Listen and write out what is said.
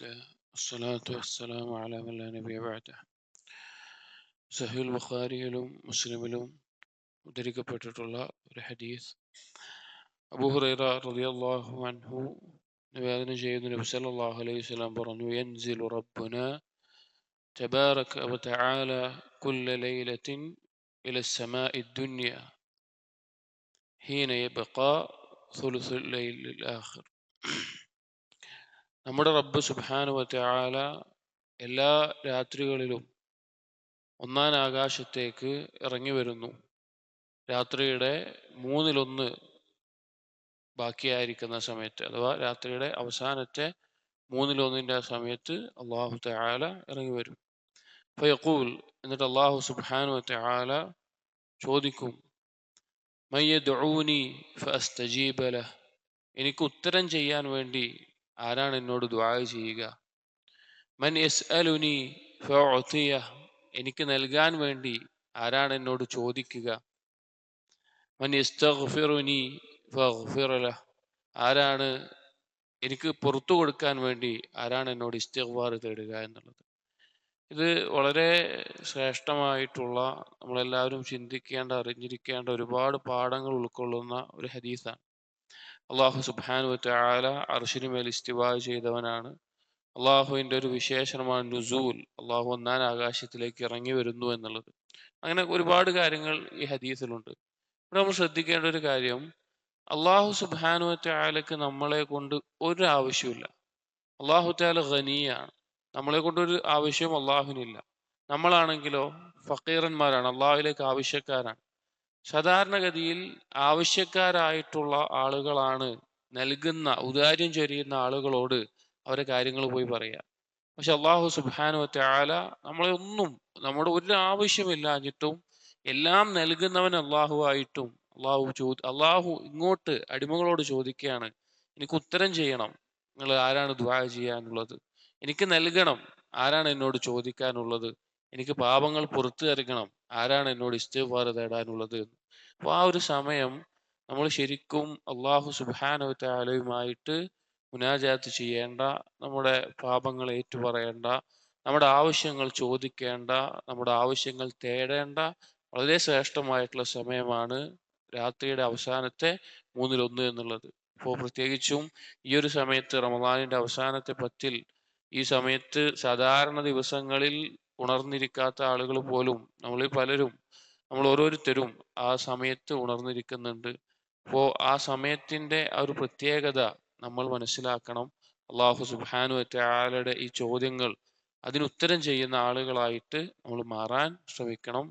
وحده الصلاة والسلام على من لا نبي بعده സഹീൽ ബുഖാരിയിലും മുസ്ലിമിലും ഉദ്ധരിക്കപ്പെട്ടിട്ടുള്ള ഒരു ഹദീസ് അബൂഹുറൈറ റളിയല്ലാഹു അൻഹു നിവേദനം ചെയ്യുന്ന നബി സല്ലല്ലാഹു അലൈഹി വസല്ലം പറഞ്ഞു യൻസിലു റബ്ബുന تبارك وتعالى كل ليلة إلى السماء الدنيا حين يبقى ثلث الليل الآخر നമ്മുടെ റബ്ബ് സുബ്ഹാനു വതആല എല്ലാ രാത്രികളിലും ഒന്നാം ആകാശത്തേക്ക് ഇറങ്ങി വരുന്നു. രാത്രിയുടെ മൂന്നിലൊന്ന് ബാക്കിയായിരിക്കുന്ന സമയത്ത് അഥവാ രാത്രിയുടെ അവസാനത്തെ മൂന്നിലൊന്നിന്റെ സമയത്ത് അള്ളാഹു തയാല ഇറങ്ങി വരും. ഫയഖൂൽ എന്നിട്ട് അള്ളാഹു സുബാനു തയാല ചോദിക്കും മയ്യൂനി എനിക്ക് ഉത്തരം ചെയ്യാൻ വേണ്ടി ആരാണ് എന്നോട് ദ്വാ ചെയ്യുക? മൻ എസ് അലുനി ഫോത്തിയ എനിക്ക് നൽകാൻ വേണ്ടി ആരാണ് എന്നോട് ചോദിക്കുക? മൻ യസ്തഗ്ഫിറുനി ഫിറല ആരാണ് എനിക്ക് പുറത്തു കൊടുക്കാൻ വേണ്ടി ആരാണ് എന്നോട് ഇസ്തിഗ്ഫാർ തേടുക എന്നുള്ളത്. ഇത് വളരെ ശ്രേഷ്ഠമായിട്ടുള്ള നമ്മളെല്ലാവരും ചിന്തിക്കേണ്ട അറിഞ്ഞിരിക്കേണ്ട ഒരുപാട് പാഠങ്ങൾ ഉൾക്കൊള്ളുന്ന ഒരു ഹദീസാണ്. അള്ളാഹു സുബാനു വതആല അർശിന് മേൽ ഇസ്തിവാ ചെയ്തവനാണ്. അള്ളാഹുവിന്റെ ഒരു വിശേഷണമാണ് നുസൂൽ. അള്ളാഹു ഒന്നാൻ ആകാശത്തിലേക്ക് ഇറങ്ങി വരുന്നു എന്നുള്ളത്. അങ്ങനെ ഒരുപാട് കാര്യങ്ങൾ ഈ ഹദീസിലുണ്ട്. ഇവിടെ നമ്മൾ ശ്രദ്ധിക്കേണ്ട ഒരു കാര്യം അള്ളാഹു സുബാനു വതആലക്ക് നമ്മളെ കൊണ്ട് ഒരു ആവശ്യമില്ല അള്ളാഹു താല ഖനിയാണ് നമ്മളെ കൊണ്ടൊരു ആവശ്യവും അള്ളാഹുവിനില്ല. നമ്മളാണെങ്കിലോ ഫക്കീറന്മാരാണ് അള്ളാഹുവിലേക്ക് ആവശ്യക്കാരാണ്. സാധാരണഗതിയിൽ ആവശ്യക്കാരായിട്ടുള്ള ആളുകളാണ് നൽകുന്ന ഉദാര്യം ചൊരിയുന്ന ആളുകളോട് അവരെ കാര്യങ്ങൾ പോയി പറയാം. പക്ഷെ അള്ളാഹു സുബാനു ആല നമ്മളെ ഒന്നും നമ്മുടെ ഒരു ആവശ്യമില്ലാഞ്ഞിട്ടും എല്ലാം നൽകുന്നവൻ അള്ളാഹു ആയിട്ടും അള്ളാഹു ചോ അള്ളാഹു ഇങ്ങോട്ട് അടിമകളോട് ചോദിക്കുകയാണ് എനിക്ക് ഉത്തരം ചെയ്യണം നിങ്ങൾ ആരാണ് ദ്വാ ചെയ്യാനുള്ളത്? എനിക്ക് നൽകണം ആരാണ് എന്നോട് ചോദിക്കാനുള്ളത്? എനിക്ക് പാപങ്ങൾ പുറത്തു തരക്കണം ആരാണ് എന്നോട് ഇസ്തിഫാർ തേടാനുള്ളത് എന്ന്. അപ്പോൾ ആ ഒരു സമയം നമ്മൾ ശരിക്കും അള്ളാഹു സുബാനുമായിട്ട് മുനാജാത്ത് ചെയ്യേണ്ട നമ്മുടെ പാപങ്ങൾ ഏറ്റുപറയേണ്ട നമ്മുടെ ആവശ്യങ്ങൾ ചോദിക്കേണ്ട നമ്മുടെ ആവശ്യങ്ങൾ തേടേണ്ട വളരെ ശ്രേഷ്ഠമായിട്ടുള്ള സമയമാണ് രാത്രിയുടെ അവസാനത്തെ മൂന്നിലൊന്ന് എന്നുള്ളത്. അപ്പോൾ പ്രത്യേകിച്ചും ഈ ഒരു സമയത്ത് റമദാനിന്റെ അവസാനത്തെ പത്തിൽ ഈ സമയത്ത് സാധാരണ ദിവസങ്ങളിൽ ഉണർന്നിരിക്കാത്ത ആളുകൾ പോലും നമ്മളിൽ പലരും നമ്മൾ ഓരോരുത്തരും ആ സമയത്ത് ഉണർന്നിരിക്കുന്നുണ്ട്. അപ്പോൾ ആ സമയത്തിന്റെ ആ ഒരു പ്രത്യേകത നമ്മൾ മനസ്സിലാക്കണം. അള്ളാഹു സുബാനു ആലയുടെ ഈ ചോദ്യങ്ങൾ അതിനുത്തരം ചെയ്യുന്ന ആളുകളായിട്ട് നമ്മൾ മാറാൻ ശ്രമിക്കണം.